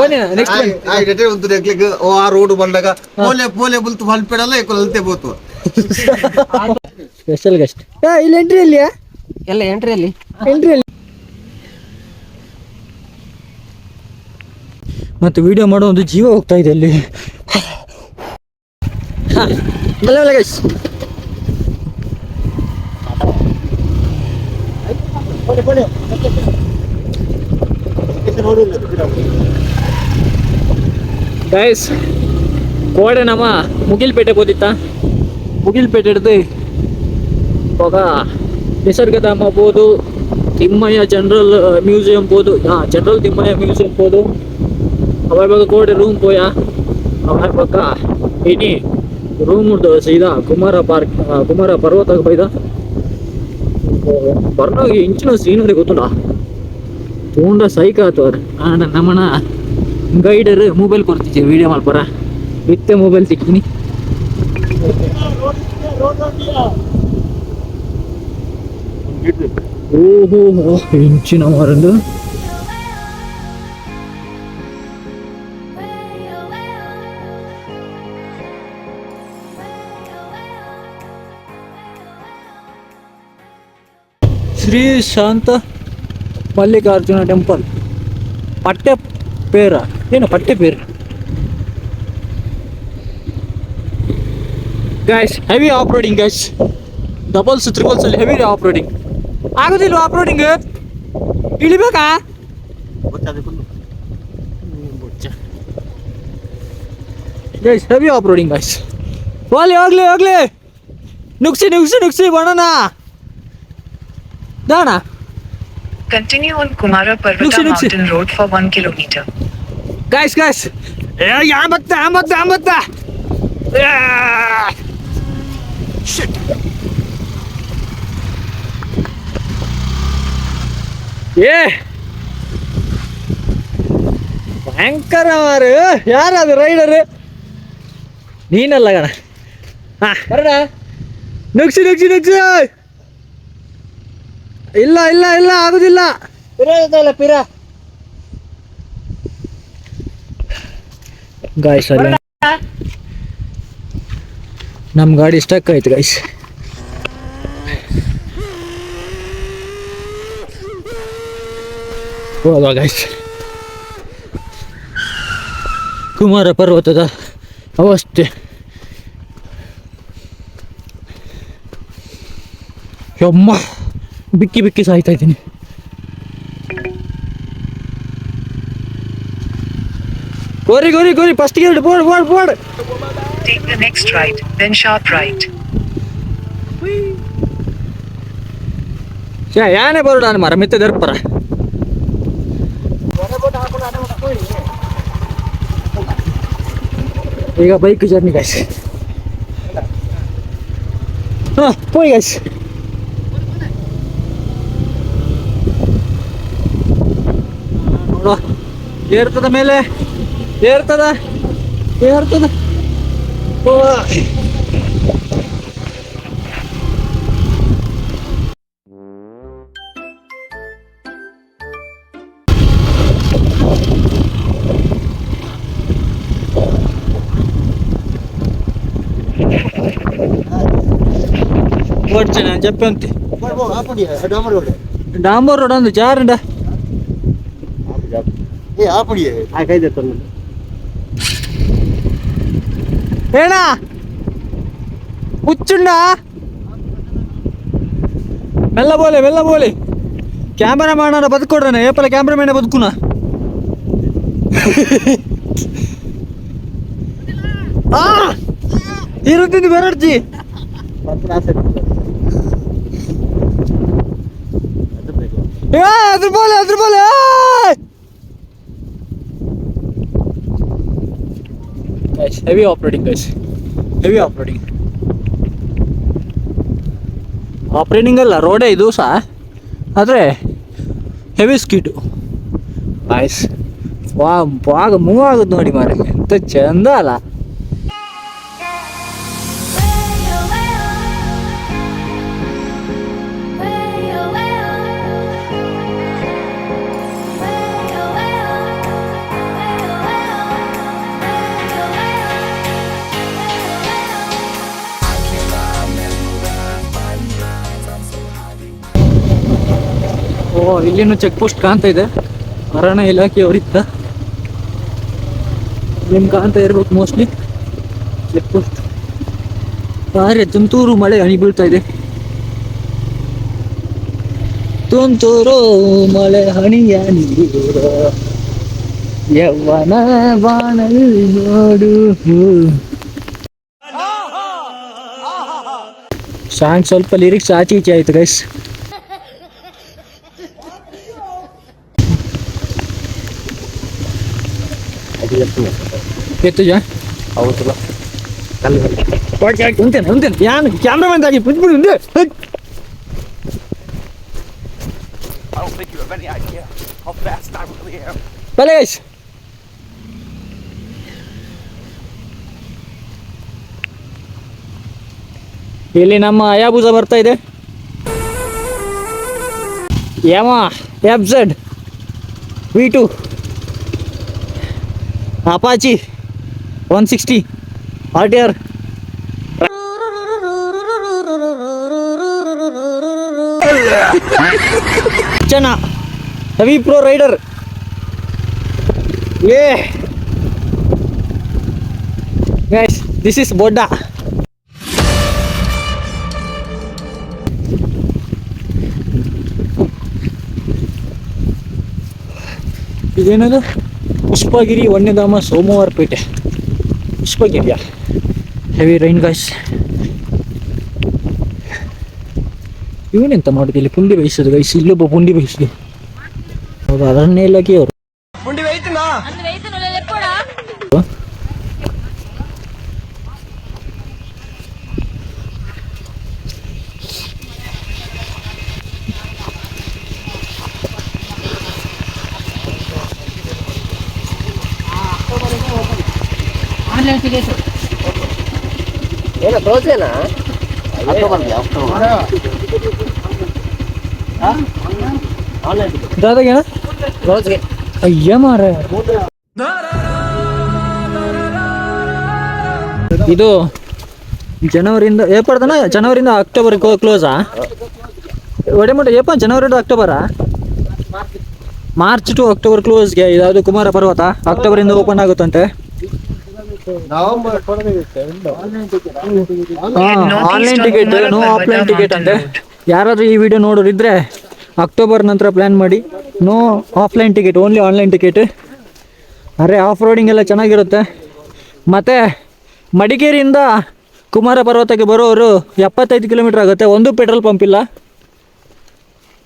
ಬನ್ನಿ ನೆಕ್ಸ್ಟ್ ಬನ್ನಿ. ಒಂದು ನೆಕ್ಲಿಕ್ಕೆ ಆ ರೋಡ್ ಬಂದಾಗ ಪೋಲೆ ಪೋಲೆ ಬುಲ್ತು ಬೋತು. ಸ್ಪೆಷಲ್ ಗೆಸ್ಟ್ ಇಲ್ಲಿ ಎಂಟ್ರಿ ಅಲ್ಲಿ ಎಲ್ಲ ಎಂಟ್ರಿಯಲ್ಲಿ ಎಂಟ್ರಿ ಅಲ್ಲಿ. ಮತ್ತೆ ವಿಡಿಯೋ ಮಾಡೋ ಒಂದು ಜೀವ ಹೋಗ್ತಾ ಇದೆ ಅಲ್ಲಿ. ಬನ್ನಿ ಬಲ್ಲ ಬನ್ನಿ guys. ಗೈಸ್ ಕೋಡೆ ನಮ್ಮ ಮುಗಿಲ್ಪೇಟೆ ಬೋದಿತ್ತ ಮುಗಿಲ್ಪೇಟೆ ಹಿಡ್ದು. ಇವಾಗ ನಿಸರ್ಗಧಾಮ ಬೋದು ತಿಮ್ಮಯ್ಯ ಜನರಲ್ ಮ್ಯೂಸಿಯಂ ಬೋದು ಹಾಂ ಜನರಲ್ ತಿಮ್ಮಯ್ಯ ಮ್ಯೂಸಿಯಂ ಬೋದು. ಅವಾಗ ಕೋಡೆ ರೂಮ್ ಪೋಯ ಅವಾಗ ಪಕ್ಕ ಇನಿ ರೂಮ್ ಸೀದಾ ಕುಮಾರ ಪಾರ್ಕ್ ಕುಮಾರ ಪರ್ವತಕ್ಕೆ ಬೈದ? ಬರ್ನ ಇಂಚಿನ ಸೀನರಿ ಗೊತ್ತುಂಡ ತೂಂಡ ಸೈಕ್ ಆತು ಅದು ಆಂಡ ನಮ್ಮನ ಗೈಡರ್ ಮೊಬೈಲ್ ಕೊಡ್ತಿದ್ದೆ ವಿಡಿಯೋ ಮಾಡ್ಬಾರ ವಿತ್ತೆ ಮೊಬೈಲ್ ತಿಕ್ಕಿನಿ ಓಹೋ ಹೆಂಚಿನ ಮರಂದು ಶ್ರೀ ಶಾಂತ ಮಲ್ಲಿಕಾರ್ಜುನ ಟೆಂಪಲ್ ಪಟ್ಟೆ ಪೇರ? ಏನು ಪಟ್ಟೆ ಪೇರ? Guys heavy off roading guys doubles triples ಅಲ್ಲಿ ಹೆವಿ ಆಫ್ ರೋಡಿಂಗ್ ಆಗೋದಿಲ್ವಾ off roading ಇಳಿಬೇಕಾ? Guys heavy off roading guys ಹೋಗ್ಲಿ ಹೋಗ್ಲಿ ಹೋಗ್ಲಿ. ನುಗ್ಸಿ ನುಗ್ಸಿ ನುಗ್ಸಿ ಬಣನ ದಾಣ. Continue on Kumara Parvata. Mountain Road for 1 kilometer. Guys ಯಾ ಬತ್ತ ಆಮತ್ತ ಬತ್ತ ಏ ಭಯಂಕರ ಮಾರು ಯಾರದು ರೈಡರ್ ನೀನಲ್ಲ ಗಣ ಹಾ ಬರೋಣ ನುಗ್ಸಿ ನುಗ್ಸಿ ನುಗ್ಸಿ ಇಲ್ಲ ಇಲ್ಲ ಇಲ್ಲ ಆಗುದಿಲ್ಲ ಪಿರ ಪಿರ ಗಾಯ್ಸ್ ಅಲ್ಲ. ನಮ್ಮ ಗಾಡಿ ಸ್ಟಕ್ ಆಯ್ತು ಗಾಯ್ಸ್ ಹೋದ ಗಾಯ್ಸ್ ಕುಮಾರ ಪರ್ವತದ ಅವಸ್ಥೆ. ಯಮ್ಮ, ಬಿಕ್ಕಿ ಬಿಕ್ಕಿ ಸಾಯ್ತಾ ಇದ್ದೀನಿ. ಗೋರಿ ಗೋರಿ ಗೋರಿ ಫಸ್ಟ್ಗೆ ಎರಡು board board board Take the next right, then sharp right. ಛೇ ಯಾನೇ ಬರೋಡ ನಾನು ಮರ ಮಿತ್ತ ದರ್ಪರ ಈಗ ಬೈಕ್ ಜರ್ನಿ ಗಾಯ್ಸ್ ಹಾಂ ಪೋಯ್ ಗಾಯ್ಸ್ ನೋಡುವ ಏರ್ತದ ಮೇಲೆ வேர்த்ததா வேர்த்ததா నేను చెప్పాను డాంబర్ రోడ్ ఉంది జారండా ఆపడి ఆకైతే తొందర ఏనా? కూర్చుండా? వెళ్ళబోలే వెళ్ళబోలే. కెమెరామ్యాన్ అన్న బతుకోడనా ఏపల కెమెరామ్యాన్ బతుకున్నా? ఇరుతుంది బెరడ్జి ఎదురుపోలే ఎదురుపోలే ಅದ್ರ Heavy operating, guys. Heavy operating operating ಅಲ್ಲ ರೋಡೆ ಇದು ಸಹ ಆದರೆ ಹೆವಿ ಸ್ಕೀಟು ಬಾಯ್ಸ್ ವಾ ಬಾಗ ಮೂವ್ ಆಗುತ್ತೆ ನೋಡಿ ಮಾರೆ ಎಂತ ಚಂದ ಅಲ್ಲ. ಇಲ್ಲಿನೂ ಚೆಕ್ ಪೋಸ್ಟ್ ಕಾಣ್ತಾ ಇದೆ. ಅರಣ್ಯ ಇಲಾಖೆಯವರಿತ್ತ ನಿಮ್ ಕಾಣ್ತಾ ಇರ್ಬೇಕು ಮೋಸ್ಟ್ಲಿ ಚೆಕ್ ಪೋಸ್ಟ್ ಬಾರಿ ತುಂತೂರು ಮಳೆ ಹನಿ ಬೀಳ್ತಾ ಇದೆ. ತುಂತೂರು ಮಳೆ ಹಣಿಯ ನೀರ ಯವ್ವನ ನೋಡು. ಸಾಂಗ್ ಸ್ವಲ್ಪ ಲಿರಿಕ್ಸ್ ಆಚೆ ಈಚೆ ಆಯ್ತು ಗೈಸ್ ಎತ್ತು ಹೌದಲ್ಲ. ಉಂಟೇನೆ ಉಂಟೇನೆ. ಯಾನ್ ಕ್ಯಾಮ್ರಾಮನ್ ಆಗಿ ಬಿಟ್ಬಿಡು ಉಂಟೆ. ಬಲೆ ಗೈಸ್ ಇಲ್ಲಿ ನಮ್ಮ ಅಯಾಬುಜ ಬರ್ತಾ ಇದೆ. Yamaha F Z. V two. Apache one sixty R T R ಚೆನ್ನ ಹೆವಿ ಪ್ರೋ ರೈಡರ್ ಏ ಗೈಸ್ ದಿಸ್ ಇಸ್ ಬೊಡ್ಡ ಇದೇನದು? ಪುಷ್ಪಗಿರಿ ವನ್ಯಧಾಮ ಸೋಮವಾರಪೇಟೆ ಪುಷ್ಪಗಿರಿಯ. ಹೆವಿ ರೈನ್ ಗಾಯ್ಸ್ ಇವನೆಂತ ಮಾಡಿದೆ ಇಲ್ಲಿ ಪುಂಡಿ ಬಯಸೋದು ಗೈಸ್ ಇಲ್ಲೊಬ್ಬ ಪುಂಡಿ ಬಯಸಿದ್ರು ಹೌದು ಅರಣ್ಯ ಇಲಾಖೆಯವರು ಏನ ತೋರ್ಸೇನಾ? ದಾದಾಗೇನ ತೋರ್ಸ್ಗೆ. ಅಯ್ಯ ಮಾರ. ಇದು ಜನವರಿಯಿಂದ ಏಪಡ್ದನ ಜನವರಿಯಿಂದ ಅಕ್ಟೋಬರ್ ಕ್ಲೋಸಾ ಒಡೆಮುಟ ಏಪ ಜನವರಿ ಟು ಅಕ್ಟೋಬರಾ? ಮಾರ್ಚ್ ಟು ಅಕ್ಟೋಬರ್ ಕ್ಲೋಸ್ಗೆ ಇದಾವುದು ಕುಮಾರ ಪರ್ವತ? ಅಕ್ಟೋಬರಿಂದ open ಆಗುತ್ತಂತೆ. November online ticket no offline ticket ಅಂದ್ರೆ ಯಾರಾದ್ರೂ ಈ ವಿಡಿಯೋ ನೋಡೋರಿದ್ರೆ ಅಕ್ಟೋಬರ್ ನಂತರ ಪ್ಲ್ಯಾನ್ ಮಾಡಿ. No offline ticket only online ticket ಅರೆ ಆಫ್ ರೋಡಿಂಗ್ ಎಲ್ಲ ಚೆನ್ನಾಗಿರುತ್ತೆ. ಮತ್ತು ಮಡಿಕೇರಿಯಿಂದ ಕುಮಾರ ಪರ್ವತಕ್ಕೆ ಬರೋರು ಎಪ್ಪತ್ತೈದು ಕಿಲೋಮೀಟ್ರ್ ಆಗುತ್ತೆ. ಒಂದು ಪೆಟ್ರೋಲ್ ಪಂಪ್ ಇಲ್ಲ.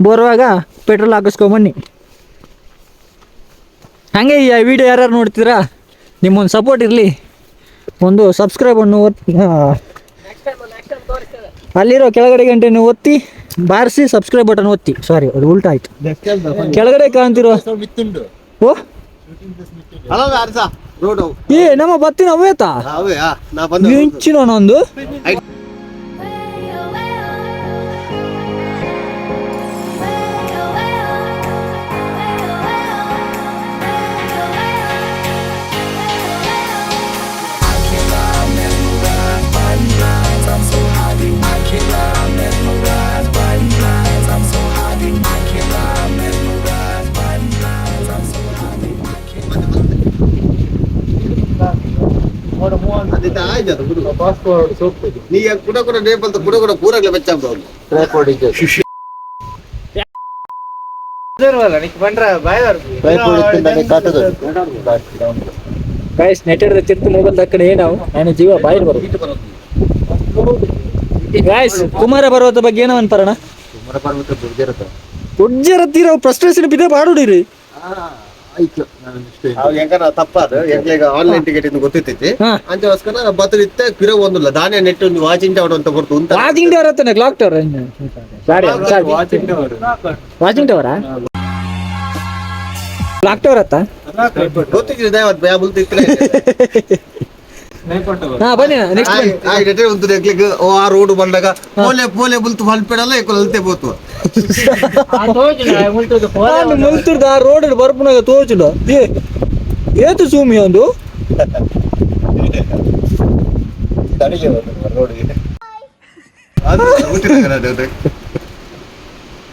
ಬರುವಾಗ ಪೆಟ್ರೋಲ್ ಹಾಕಿಸ್ಕೊಂಬನ್ನಿ ಹಾಗೆ ಈ ವಿಡಿಯೋ ಯಾರ್ಯಾರು ನೋಡ್ತೀರಾ? ನಿಮ್ಮೊಂದು ಸಪೋರ್ಟ್ ಇರಲಿ. ಒಂದು ಸಬ್ಸ್ಕ್ರೈಬನ್ನು ಒತ್ತಿ ಅಲ್ಲಿರೋ ಕೆಳಗಡೆ ಗಂಟೆಯನ್ನು ಒತ್ತಿ ಬಾರಿಸಿ ಸಬ್ಸ್ಕ್ರೈಬ್ ಬಟನ್ ಒತ್ತಿ. ಸಾರಿ ಅದು ಉಲ್ಟಾ ಆಯ್ತು. ಕೆಳಗಡೆ ಕಾಣ್ತಿರೋ ಓ? ಏ ನಮ್ಮ ಬತ್ತಿನ ಅವೇತಾ ಅವೇ ಆಯ್ತು. ನೀ ಯಾಕ್ ಕೂಡ ಕೂಡ ರೇಪ್ ಅಂತ ಕೂಡ ಕೂಡ ಪೂರಾಗ್ಲೇ ಬೆಚ್ಚಾಗ್ದು ಅವ್ನು. ಗೈಸ್ ನೆಟ್ ಹಿಡಿದ ತಿರ್ತು ಮೊಬೈಲ್ ದಕ್ಕಡೆ ನಾವು? ನಾನು ಜೀವ ಬಾಯಿಲ್ ಬರೋದು. ಗೈಸ್ ಕುಮಾರ ಪರ್ವತ ಬಗ್ಗೆ ಏನೋ ಅಂತಾರಣ ಉಜ್ಜರತ್ತಿರೋ ಪ್ರಶ್ನೆ ಬಿದ್ದೆ ಬಾಡುಡಿರಿ ಅವಾಗ ಹೆಂಗಾರ ತಪ್ಪಾದ? ಹೆಂಗ ಆನ್ಲೈನ್ ಟಿಕೆಟ್ ಇಂದ ಗೊತ್ತಿತ್ತೈತಿ? ಹಾ. ಅಂಚಗೋಸ್ಕರ ಬತ್ತರಿತ್ತೆ ಕಿರ ಒಂದುಲ್ಲ. ದಾನೆ ನೆಟ್ ಒಂದು ವಾಚಿಂಗ್ ಟವರ್ ಅಂತ ಬರ್ತು ಅಂತ. ವಾಚಿಂಗ್ ಟವರ್ ಹತ್ತಾನೆ ಕ್ಲಾಕ್ ಟವರ್ ಸಾರಿ ವಾಚಿಂಗ್ ಟವರಾ ಕ್ಲಾಕ್ ಟವರ್ ಹತ್ತ ಗೊತ್ತಿದ್ರೆ ಹಾ ಬನ್ನಿ ನೆಕ್ಸ್ಟ್ ಒಂದು ಓ ಆ ರೋಡ್ ಬಂದಾಗ ಪೋಲೆ ಪೋಲೆ ಬುಲ್ತು ಹಲ್ಪೆಡಲ್ಲ ಏಕೊಲ್ ಅಲ್ತೆ ಬೋತು ನಾನು ಮುಲ್ತಿರ್ದ ಆ ರೋಡ್ ಬರ್ಪುನಾಗ ತೋಚುಡ ಏ ಏತು ಸೂಮಿ ಒಂದು ಅದು ಗೊತ್ತಿಲ್ಲ ಅದು- ಅದು.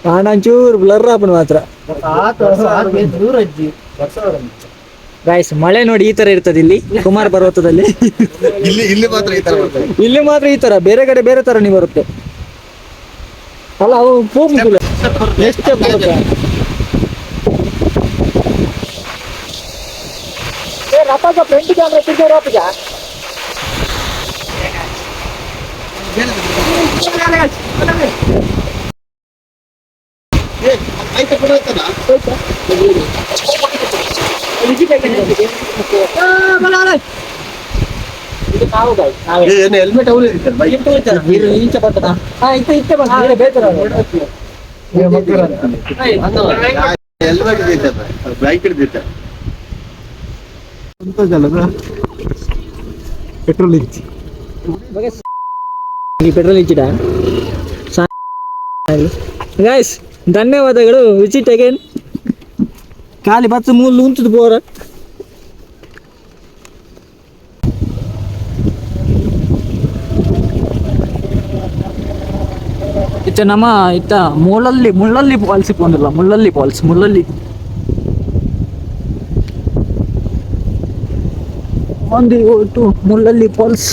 ಕಾಣ ಒಂಚೂರು ಬ್ಲರ್ ಆಪನ್ ಮಾತ್ರ ದೂರ ಅಜ್ಜಿ ಗಾಯ್ಸ್ ಮಳೆ ನೋಡಿ ಈ ತರ ಇರ್ತದೆ ಇಲ್ಲಿ ಕುಮಾರ್ ಪರ್ವತದಲ್ಲಿ. ಇಲ್ಲಿ ಇಲ್ಲಿ ಮಾತ್ರ ಈ ತರ ಬರ್ತದೆ. ಇಲ್ಲಿ ಮಾತ್ರ ಈ ತರ ಬೇರೆ ಕಡೆ ಬೇರೆ ತರ ನೀವು ಬರುತ್ತೆ. ಅಲ್ಲ ಅವು ಹೋಗುದಿಲ್ಲ ಎಷ್ಟೇ ಬರುತ್ತೆ. ಕ್ಯಾಮ್ರಾ ಪಿಕ್ಚರ್ ಆಪಿಗ ಏ, ಆಯ್ತಾ ಕೂಡ ಆಯ್ತಲ್ಲ? ಇದು ನಾವು guys, ನಾವೇ. ಏ, ಏನು ಪೆಟ್ರೋಲ್ ಇಚ್ಚಿ ಪೆಟ್ರೋಲ್ ಇಚ್ಚಿಡ ಗಾಯ್ಸ್ ಧನ್ಯವಾದಗಳು ವಿಜಿಟ್ ಅಗೇನ್ ಖಾಲಿ ಬಸ್ ಮೂಲ ಉಂಟದ ಬೋರ ಇತ್ತ ನಮ್ಮ ಇತ್ತ ಮುಳ್ಳಲ್ಲಿ ಮುಳ್ಳಲ್ಲಿ ಫಾಲ್ಸ್ ಇಪ್ಪೊಂದಿಲ್ಲ ಮುಳ್ಳಲ್ಲಿ ಫಾಲ್ಸ್ ಮುಳ್ಳಲ್ಲಿ ಒಂದು ಟು ಮುಳ್ಳಲ್ಲಿ ಫಾಲ್ಸ್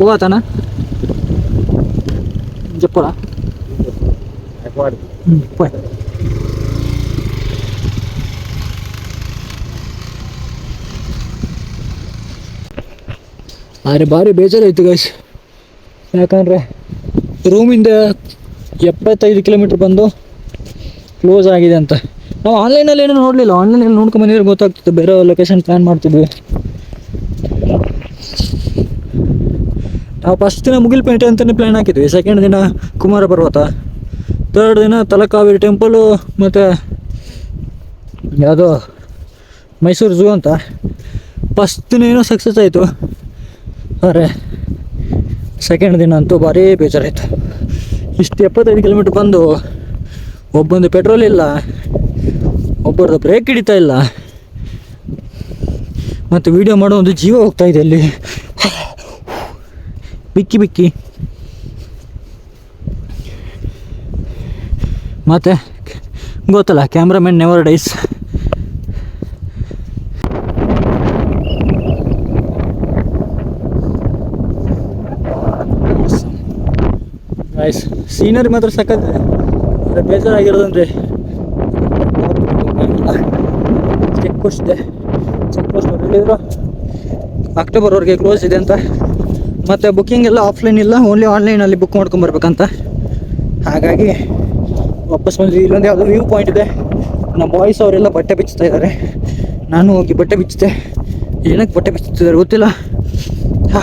ಹೋಗತಾನ? ಹೋಯ್ ಅರೆ ಭಾರಿ ಬೇಜಾರಾಯ್ತು ಗೈಸ್ ಯಾಕಂದ್ರೆ ರೂಮಿಂದ ಎಪ್ಪತ್ತೈದು ಕಿಲೋಮೀಟ್ರ್ ಬಂದು ಕ್ಲೋಸ್ ಆಗಿದೆ ಅಂತ. ನಾವು ಆನ್ಲೈನಲ್ಲಿ ಏನೂ ನೋಡಲಿಲ್ಲ ಆನ್ಲೈನಲ್ಲಿ ನೋಡ್ಕೊಂಡು ಬಂದಿದ್ರೆ ಗೊತ್ತಾಗ್ತಿತ್ತು ಬೇರೆ ಲೊಕೇಶನ್ ಪ್ಲ್ಯಾನ್ ಮಾಡ್ತಿದ್ವಿ. ನಾವು ಫಸ್ಟ್ ದಿನ ಮುಗಿಲ್ಪೇಟೆ ಅಂತಲೇ ಪ್ಲ್ಯಾನ್ ಹಾಕಿದ್ವಿ. ಸೆಕೆಂಡ್ ದಿನ ಕುಮಾರ ಪರ್ವತ. ತರ್ಡ್ ದಿನ ತಲಕಾವೇರಿ ಟೆಂಪಲು ಮತ್ತು ಯಾವುದೋ ಮೈಸೂರು ಝೂ ಅಂತ. ಫಸ್ಟ್ ದಿನ ಏನೋ ಸಕ್ಸಸ್ ಆಯಿತು. ಆದರೆ ಸೆಕೆಂಡ್ ದಿನ ಅಂತೂ ಭಾರಿ ಬೇಜಾರಾಯಿತು. ಇಷ್ಟು ಎಪ್ಪತ್ತೈದು ಕಿಲೋಮೀಟ್ರ್ ಬಂದು ಒಬ್ಬಂದು ಪೆಟ್ರೋಲ್ ಇಲ್ಲ ಒಬ್ಬರದ್ದು ಬ್ರೇಕ್ ಹಿಡಿತಾ ಇಲ್ಲ. ಮತ್ತು ವಿಡಿಯೋ ಮಾಡೋ ಒಂದು ಜೀವ ಹೋಗ್ತಾ ಇದೆ ಅಲ್ಲಿ. ಬಿಕ್ಕಿ ಬಿಕ್ಕಿ. ಮತ್ತೆ ಗೊತ್ತಲ್ಲ ಕ್ಯಾಮ್ರಾಮನ್ ನೆವರ್ ಡೈಸ್ ಸೀನರಿ ಮಾತ್ರ ಸಕ್ಕತ್ತೆ ಬೇಜಾರಾಗಿರೋದಂದ್ರೆ ಚೆಕ್ ಪೋಸ್ಟ್ ಇದೆ. ಚೆಕ್ ಪೋಸ್ಟ್ ಹೇಳಿದ್ರು. ಅಕ್ಟೋಬರ್ವರೆಗೆ ಕ್ಲೋಸ್ ಇದೆ ಅಂತ. ಮತ್ತು ಬುಕ್ಕಿಂಗ್ ಎಲ್ಲ ಆಫ್ಲೈನ್ ಇಲ್ಲ ಓನ್ಲಿ ಆನ್ಲೈನಲ್ಲಿ ಬುಕ್ ಮಾಡ್ಕೊಂಬರ್ಬೇಕಂತ. ಹಾಗಾಗಿ ವಾಪಸ್ ಬಂದ್ವಿ ಇಲ್ಲೊಂದು ಯಾವುದೋ ವ್ಯೂ ಪಾಯಿಂಟ್ ಇದೆ. ನಮ್ಮ ಬಾಯ್ಸ್ ಅವರೆಲ್ಲ ಬಟ್ಟೆ ಬಿಚ್ಚುತ್ತಾ ಇದ್ದಾರೆ ನಾನು ಹೋಗಿ ಬಟ್ಟೆ ಬಿಚ್ಚಿದೆ ಏನಕ್ಕೆ ಬಟ್ಟೆ ಬಿಚ್ಚುತ್ತಿದ್ದಾರೆ ಗೊತ್ತಿಲ್ಲ. ಹಾ.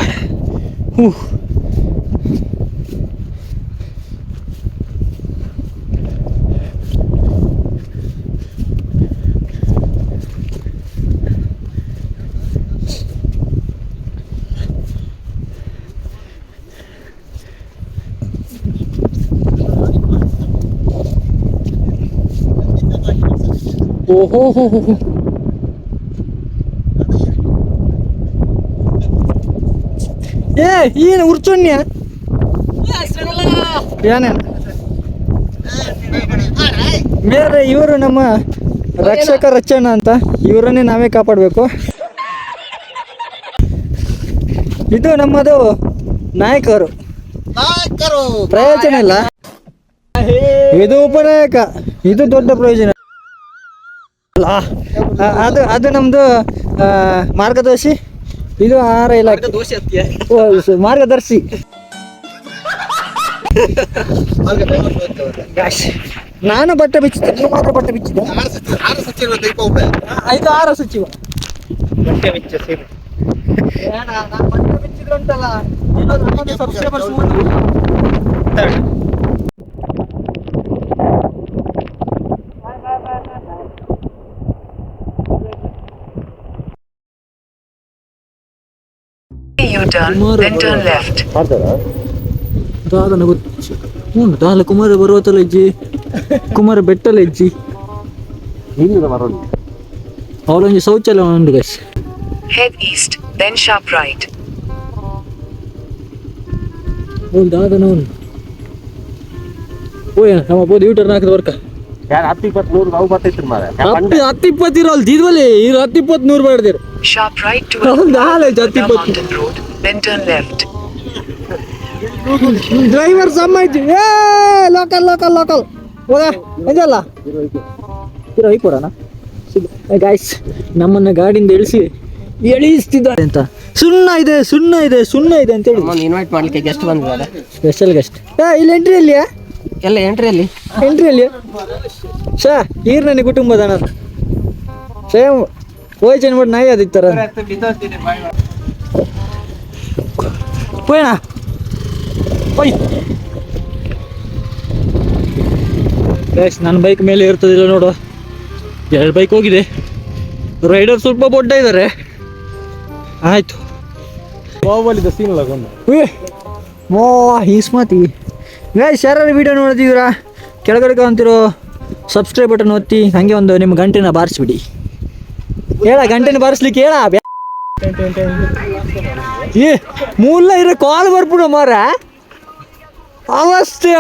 ಓಹೋ ಹೋ ಏ ಏನು ಉರ್ಚೊನ್ಯ ಏನೇನು ಬೇರೆ ಇವರು ನಮ್ಮ ರಕ್ಷಕ ರಚನಾ ಅಂತ ಇವರನ್ನೇ ನಾವೇ ಕಾಪಾಡಬೇಕು. ಇದು ನಮ್ಮದು ನಾಯಕರು. ನಾಯಕರು. ಪ್ರಯೋಜನ ಇಲ್ಲ. ಇದು ಉಪನಾಯಕ. ಇದು ದೊಡ್ಡ ಪ್ರಯೋಜನ. ಅದು ಅದು ನಮ್ದು ಮಾರ್ಗದರ್ಶಿ. ಇದು ಆಹಾರ ಇಲಾಖೆ. ಮಾರ್ಗದರ್ಶಿ. ನಾನು ಬಟ್ಟೆ ಬಿಚ್ಚಿದ್ದೆ ನೀವು ಮಾತ್ರ ಬಟ್ಟೆ ಬಿಚ್ಚಿದ್ದೆ. ಇದು ಆಹಾರ ಸಚಿವ ಬಟ್ಟೆ ಬಿಚ್ಚ ಸೇರಿ. ಬಟ್ಟೆ ಬಿಚ್ಚಿದ್ರು ಉಂಟಲ್ಲ ಏನಾದ್ರು left. ದಾದನ ಗೊತ್ತು ಹ್ಞೂ ದಾಲ ಕುಮಾರ ಪರ್ವತಲ ಇಜ್ಜಿ. ಕುಮಾರ ಬೆಟ್ಟಲ ಬರೋದು ಅವಳೊಂದು ಶೌಚಾಲಯ ಉಂಟು guys Head east, then sharp right. ದಾದನ ದಾದನವನು ಓಯ್ ನಮ್ಮ ಬೋದು ಯೂಟರ್ನ್ ಹಾಕಿದ ವರ್ಕ. ಯಾರು ಹತ್ತು ಇಪ್ಪತ್ತು ನೂರು ನಾವು ಬರ್ತೈತ್ರಿ ಮಾರ ಹತ್ತು ಹತ್ತು ಇಪ್ಪತ್ತು ಇರೋ ಅಲ್ಲಿ ದಿದ್ವಲ್ಲಿ ಹತ್ತು ಇಪ್ಪತ್ತು ನೂರು ಮಾಡ್ದಿರು Sharp right to the. Mountain Road, then turn left. Driver ಸಮ್ಮಾಯ್ತು ಏ ಲೋಕಲ್ ಲೋಕಲ್ ಲೋಕಲ್ ಹೋದ ಇದಲ್ಲ ಇರೋ ಈ ಕೊಡೋಣ. ಗಾಯ್ಸ್ ನಮ್ಮನ್ನ ಗಾಡಿಯಿಂದ ಇಳಿಸಿ ಎಳಿಸ್ತಿದ್ದಾರೆ ಅಂತ. ಸುಣ್ಣ ಇದೆ ಸುಣ್ಣ ಇದೆ ಸುಣ್ಣ ಇದೆ ಅಂತ ಹೇಳಿ. ಇನ್ವೈಟ್ ಮಾಡ್ಲಿಕ್ಕೆ ಗೆಸ್ಟ್ ಬಂದಿದ್ದಾರೆ ಸ್ಪೆಷಲ್ ಗೆಸ್ಟ್ ಏ ಇಲ್ಲಿ ಎಂಟ್ರಿ ಅಲ್ಲಿ ಎಲ್ಲ ಎಂಟ್ರಿಯಲ್ಲಿ ಎಂಟ್ರಿ ಅಲ್ಲಿ. ಶಾ ಈರ್ ನನಗೆ ಕುಟುಂಬದ ಅಣ್ಣ ಸೇಮ್ ಹೋಯ್ ಚೆನ್ನ ಮಾಡಿ ನಾಯಿ ಪೋಯ್ ನಾ ಹೋಯ್ ಗೈಸ್ ನನ್ನ ಬೈಕ್ ಮೇಲೆ ಇರ್ತದಿಲ್ಲ ನೋಡು. ಎರಡು ಬೈಕ್ ಹೋಗಿದೆ. ರೈಡರ್ ಸ್ವಲ್ಪ ಬೊಡ್ಡ ಇದ್ದಾರೆ ಆಯ್ತು. ಬಾಹುಬಲಿದ ಸೀನ್ ಲಗೊಂಡು ಮೋ ಈಸ್ಮಾತಿ ಗೈಸ್ ಯಾರು ವಿಡಿಯೋ ನೋಡಿದೀರಾ ಕೆಳಗಡೆ ಅಂತಿರೋ ಸಬ್ಸ್ಕ್ರೈಬ್ ಬಟನ್ ಒತ್ತಿ ಹಾಗೆ ಒಂದು ನಿಮ್ಮ ಗಂಟೆನ ಬಾರಿಸ್ಬಿಡಿ. ಹೇಳ ಗಂಟೆನ ಬಾರಿಸ್ಲಿಕ್ಕೆ ಹೇಳ. ಏ ಮೂಲ ಇರೋ ಕಾಲ್ ಬರ್ಬಿಡು ಮಾರ ಅವಸ್ಥೆ.